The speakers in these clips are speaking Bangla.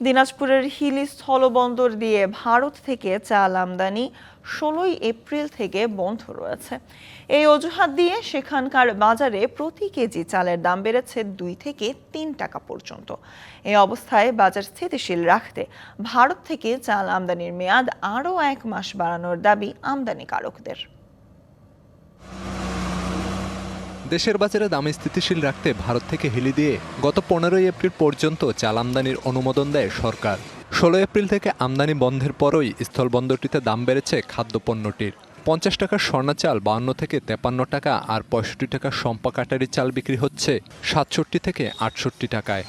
দিনাজপুরের হিলি স্থলবন্দর দিয়ে ভারত থেকে চাল আমদানি ষোলোই এপ্রিল থেকে বন্ধ রয়েছে। এই অজুহাত দিয়ে সেখানকার বাজারে প্রতি কেজি চালের দাম বেড়েছে দুই থেকে তিন টাকা পর্যন্ত। এই অবস্থায় বাজার স্থিতিশীল রাখতে ভারত থেকে চাল আমদানির মেয়াদ আরও এক মাস বাড়ানোর দাবি আমদানিকারকদের। দেশের বাজারে দাম স্থিতিশীল রাখতে ভারত থেকে হিলি দিয়ে গত পনেরোই এপ্রিল পর্যন্ত চাল আমদানির অনুমোদন দেয় সরকার। ষোলো এপ্রিল থেকে আমদানি বন্ধের পরই স্থলবন্দরটিতে দাম বেড়েছে খাদ্যপণ্যটির। পঞ্চাশ টাকার স্বর্ণা চাল বাউন্ন থেকে তেপান্ন টাকা আর পঁয়ষট্টি টাকা সম্পা কাটারি চাল বিক্রি হচ্ছে সাতষট্টি থেকে আটষট্টি টাকায়।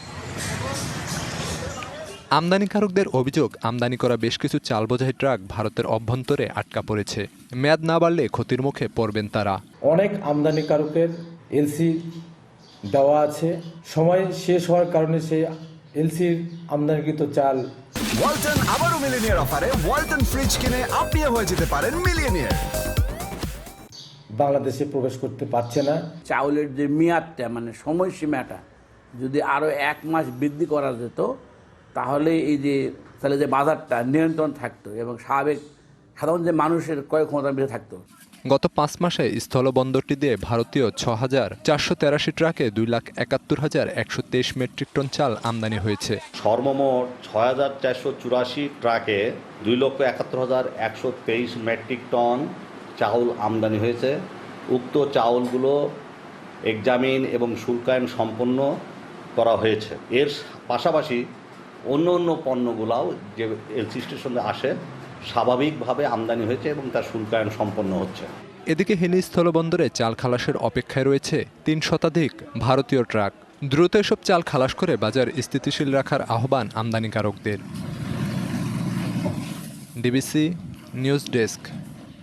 আমদানিকারকদের অভিযোগ, আমদানি করা বেশ কিছু চাল বোঝাই ট্রাক ভারতের অভ্যন্তরে আটকা পড়েছে। মেয়াদ না বাড়লে ক্ষতির মুখে পড়বেন তারা। অনেক আমদানিকারকের এলসি দেওয়া আছে। সময় শেষ হওয়ার কারণে সেই এলসির আমদানিকৃত চাল ওয়ালটন আবারও মিলিনিয়ার অফারে ওয়ালটন ফ্রিজ কিনে আপনিও হয়ে যেতে পারেন মিলিয়নিয়ার। বাংলাদেশে প্রবেশ করতে পারছে না। চাউলের যে মেয়াদটা মানে সময়সীমাটা যদি আরও এক মাস বৃদ্ধি করা যেত তাহলে এই যে তাহলে যে বাজারটা নিয়ন্ত্রণ থাকতো এবং স্বাভাবিক সাধারণ যে মানুষের ক্রয় ক্ষমতা বেড়ে থাকতো গত পাঁচ মাসে স্থলবন্দরটি দিয়ে ভারতীয় ছ হাজার চারশো তেরাশি ট্রাকে দুই লাখ একাত্তর হাজার একশো তেইশ মেট্রিক টন চাল আমদানি হয়েছে। সর্বমোট ছয় হাজার চারশো চুরাশি ট্রাকে দুই লক্ষ একাত্তর হাজার একশো তেইশ মেট্রিক টন চাউল আমদানি হয়েছে। উক্ত চাউলগুলো এক্সামিন এবং শুল্কায়ন সম্পন্ন করা হয়েছে। এর পাশাপাশি অন্য অন্য পণ্যগুলাও যে এলসি স্টেশনে আসে স্বাভাবিকভাবে আমদানি হয়েছে এবং তার শুল্কায়ন সম্পন্ন হচ্ছে। এদিকে হিলি স্থলবন্দরে চাল খালাসের অপেক্ষায় রয়েছে তিন শতাধিক ভারতীয় ট্রাক। দ্রুত এসব চাল খালাস করে বাজার স্থিতিশীল রাখার আহ্বান আমদানিকারকদের। DBC news desk.